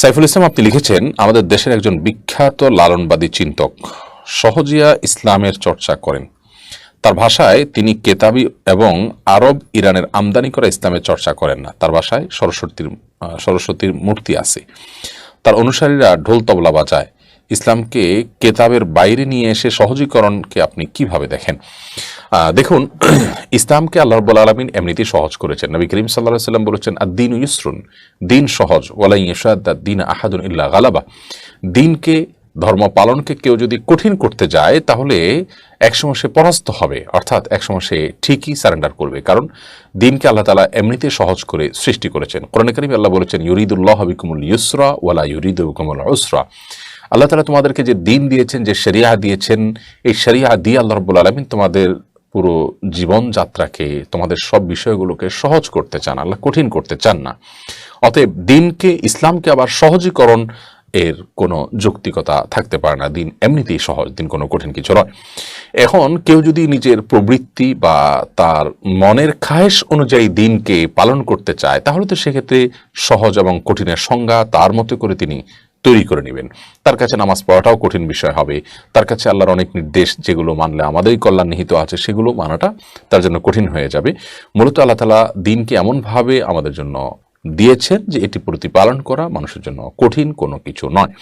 সাইফুল ইসলাম, আপনি লিখেছেন, আমাদের দেশের একজন বিখ্যাত লালনবাদী চিন্তক সহজিয়া ইসলামের চর্চা করেন। তার ভাষায় তিনি কেতাবি এবং আরব ইরানের আমদানি করা ইসলামের চর্চা করেন না। তার ভাষায় সরস্বতীর সরস্বতীর মূর্তি আছে। তার অনুসারীরা ঢোল তবলা বাজায়। ইসলামকে কেতাবের বাইরে নিয়ে এসে সহজীকরণকে আপনি কীভাবে দেখেন? দেখুন, ইসলামকে আল্লাহ রব্বুল আলমিন এমনিতেই সহজ করেছেন। নবী করিম সাল্লাহ সাল্লাম বলেছেন আর দিন ইউসরুন দিন সহজ ওয়ালাই ইসাদ দিন আহাদুন ইল্লা গালাবা দিনকে, ধর্ম পালনকে কেউ যদি কঠিন করতে যায়, তাহলে একসময় সে পরাস্ত হবে। অর্থাৎ একসময় সে ঠিকই সারেন্ডার করবে। কারণ দিনকে আল্লাহ তালা এমনিতে সহজ করে সৃষ্টি করেছেন। কোরআন করিম আল্লাহ বলেছেন, ইউরিদুল্লাহ হবিকুমুল ইউসরা ওয়ালা ইউরিদ হুকুমুল উসরা আল্লাহ তালা তোমাদেরকে যে দিন দিয়েছেন, যে শরিয়া দিয়েছেন, এই শরিয়া দিয়ে আল্লাহ রব্বুল আলমিন তোমাদের পুরো জীবনযাত্রাকে, তোমাদের সব বিষয়গুলোকে সহজ করতে চান, আল্লাহ কঠিন করতে চান না। অতএব দিনকে, ইসলামকে আবার সহজীকরণ এর কোনো যৌক্তিকতা থাকতে পারে না। দিন এমনিতেই সহজ, দিন কোনো কঠিন কিছু নয়। এখন কেউ যদি নিজের প্রবৃত্তি বা তার মনের খায়েশ অনুযায়ী দিনকে পালন করতে চায়, তাহলে তো সেক্ষেত্রে সহজ এবং কঠিনের সংজ্ঞা তার মতো করে তিনি তৈরি করে নেবেন। তার কাছে নামাজ পড়াটাও কঠিন বিষয় হবে। তার কাছে আল্লাহর অনেক নির্দেশ, যেগুলো মানলে আমাদেরই কল্যাণ নিহিত আছে, সেগুলো মানাটা তার জন্য কঠিন হয়ে যাবে। মূলত আল্লাহ তালা দিনকে এমনভাবে আমাদের জন্য দিয়েছেন যে এটি প্রতিপালন করা মানুষের জন্য কঠিন কোনো কিছু নয়।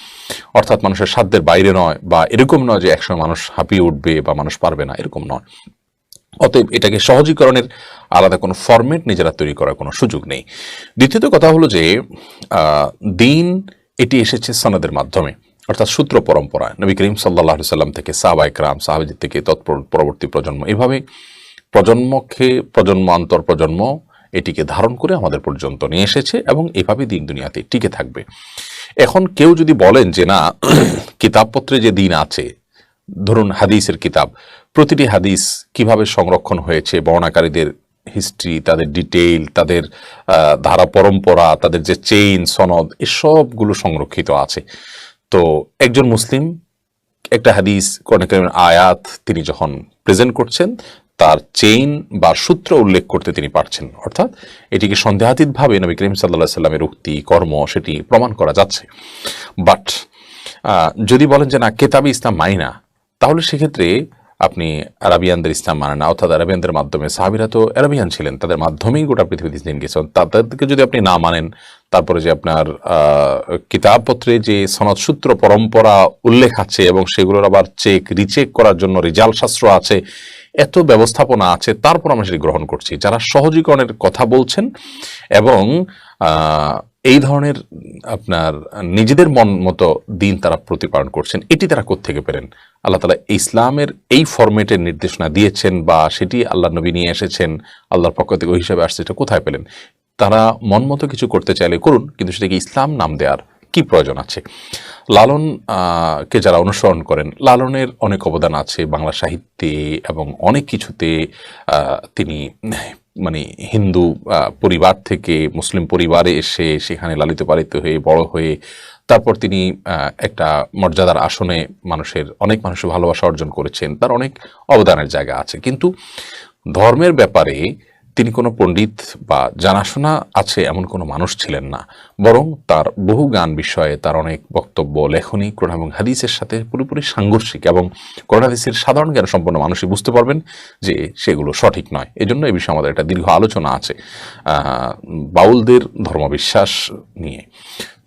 অর্থাৎ মানুষের সাধ্যের বাইরে নয় বা এরকম নয় যে একসময় মানুষ হাঁপিয়ে উঠবে বা মানুষ পারবে না, এরকম নয়। অতএব এটাকে সহজীকরণের আলাদা কোনো ফরম্যাট নিজেরা তৈরি করার কোনো সুযোগ নেই। দ্বিতীয়ত কথা হলো যে দিন এটি এসেছে সনদের মাধ্যমে, অর্থাৎ সূত্র পরম্পরা নবী করিম সাল্লাহ সাল্লাম থেকে সাহাবা ইকরাম সাহাবিদের থেকে তৎপর পরবর্তী প্রজন্ম, এভাবে প্রজন্মকে প্রজন্ম অন্তর প্রজন্ম এটিকে ধারণ করে আমাদের পর্যন্ত নিয়ে এসেছে এবং এভাবে দিন দুনিয়াতে টিকে থাকবে। এখন কেউ যদি বলেন যে না, কিতাবপত্রে যে দিন আছে, ধরুন হাদিসের কিতাব, প্রতিটি হাদিস কীভাবে সংরক্ষণ হয়েছে, বর্ণাকারীদের হিস্ট্রি তাদের ডিটেইল তাদের ধারা পরম্পরা, তাদের যে চেইন সনদ, এসবগুলো সংরক্ষিত আছে। তো একজন মুসলিম, একটা হাদিস কোরআন আয়াত তিনি যখন প্রেজেন্ট করছেন তার চেইন বা সূত্র উল্লেখ করতে তিনি পারছেন অর্থাৎ এটিকে সন্দেহাতীতভাবে নবী করিম সাল্লাহ সাল্লামের উক্তি, কর্ম সেটি প্রমাণ করা যাচ্ছে। বাট যদি বলেন যে না, কেতাবে ইসলাম মানি না, তাহলে সেক্ষেত্রে আপনি আরাবিয়ানদের ইসলাম মানে না। অর্থাৎ আরাবিয়ানদের মাধ্যমে সাহাবিরা তো আরাবিয়ান ছিলেন, তাদের মাধ্যমেই গোটা পৃথিবীতে দিন গেছেন তাদেরকে যদি আপনি না মানেন, তারপরে যে আপনার কিতাবপত্রে যে সনদ সূত্র পরম্পরা উল্লেখ আছে এবং সেগুলোর আবার চেক রিচেক করার জন্য রেজাল্ট শাস্ত্র আছে এত ব্যবস্থাপনা আছে, তারপর আমরা সেটি গ্রহণ করছি। যারা সহজীকরণের কথা বলছেন এবং এই ধরনের আপনার নিজেদের মন মতো দিন তারা প্রতিপালন করছেন, এটি তারা কোত্থেকে পেলেন? আল্লাহ তালা ইসলামের এই ফরম্যাটের নির্দেশনা দিয়েছেন বা সেটি আল্লাহ নবী নিয়ে এসেছেন, আল্লাহর পক্ষ থেকে ওই হিসাবে আসছে এটা কোথায় পেলেন? তারা মন মতো কিছু করতে চাইলে করুন, কিন্তু সেটাকে ইসলাম নাম দেওয়ার কি প্রয়োজন আছে? লালন কে যারা অনুসরণ করেন, লালনের অনেক অবদান আছে বাংলা সাহিত্যে এবং অনেক কিছুতে তিনি মানে হিন্দু পরিবার থেকে মুসলিম পরিবারে এসে সেখানে লালিত পালিত হয়ে, বড় হয়ে, তারপর তিনি একটা মর্যাদার আসনে মানুষের, অনেক মানুষের ভালোবাসা অর্জন করেছেন। তার অনেক অবদানের জায়গা আছে। কিন্তু ধর্মের ব্যাপারে তিনি কোনো পণ্ডিত বা জানাশোনা আছে এমন কোনো মানুষ ছিলেন না। বরং তার বহু গান বিষয়ে তার অনেক বক্তব্য, লেখনী, কোরআন এবং হাদিসের সাথে পুরোপুরি সাংঘর্ষিক এবং কোরআন হাদিসের সাধারণ জ্ঞান সম্পন্ন মানুষই বুঝতে পারবেন যে সেগুলো সঠিক নয়। এজন্য এই বিষয়ে আমাদের একটা দীর্ঘ আলোচনা আছে বাউলদের ধর্মবিশ্বাস নিয়ে।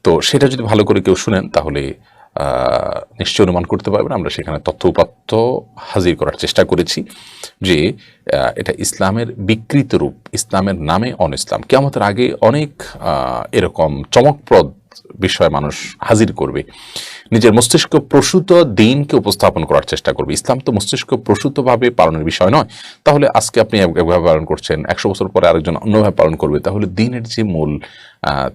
তো সেটা যদি ভালো করে কেউ শুনেন তাহলে নিশ্চয় অনুমান করতে পারবেন, আমরা সেখানে তথ্য উপাত্ত হাজির করার চেষ্টা করেছি যে এটা ইসলামের বিকৃত রূপ, ইসলামের নামে অন ইসলাম কেমতের আগে অনেক এরকম চমকপ্রদ বিষয় মানুষ হাজির করবে। নিজের মস্তিষ্ক প্রসূত দিনকে উপস্থাপন করার চেষ্টা করবে। ইসলাম তো মস্তিষ্ক প্রসূতভাবে পালনের বিষয় নয়। তাহলে আজকে আপনি এক- একভাবে পালন করছেন, একশো বছর পরে আরেকজন অন্যভাবে পালন করবে, তাহলে দিনের যে মূল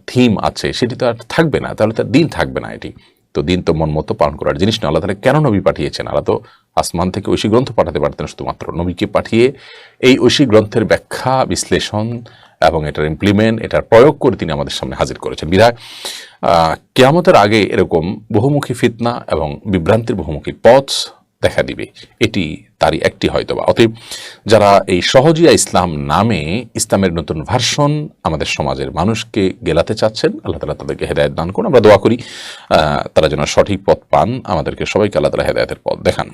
থিম আছে, সেটি তো আর থাকবে না। তাহলে তার দিন থাকবে না এটি। তো দিন তো মন মতো পালন করার জিনিস না। আল্লাহ তাহলে কেন নবী পাঠিয়েছেন? আল্লাহ তো আসমান থেকে ঐশী গ্রন্থ পাঠাতে পারতেন শুধুমাত্র। নবীকে পাঠিয়ে এই ঐশী গ্রন্থের ব্যাখ্যা, বিশ্লেষণ এবং এটার ইমপ্লিমেন্ট এটার প্রয়োগ করে তিনি আমাদের সামনে হাজির করেছেন। বিধায় কেয়ামতের আগে এরকম বহুমুখী ফিতনা এবং বিভ্রান্তির বহুমুখী পথ দেখা দিবে। এটি তারই একটি হয়তোবা। অতএব যারা এই সহজিয়া ইসলাম নামে ইসলামের নতুন ভার্সন আমাদের সমাজের মানুষকে গেলাতে চাচ্ছেন, আল্লাহ তালা তাদেরকে হেদায়ত দান করুন। আমরা দোয়া করি তারা যেন সঠিক পথ পান, আমাদেরকে সবাইকে আল্লাহ তালা হেদায়তের পথ দেখান।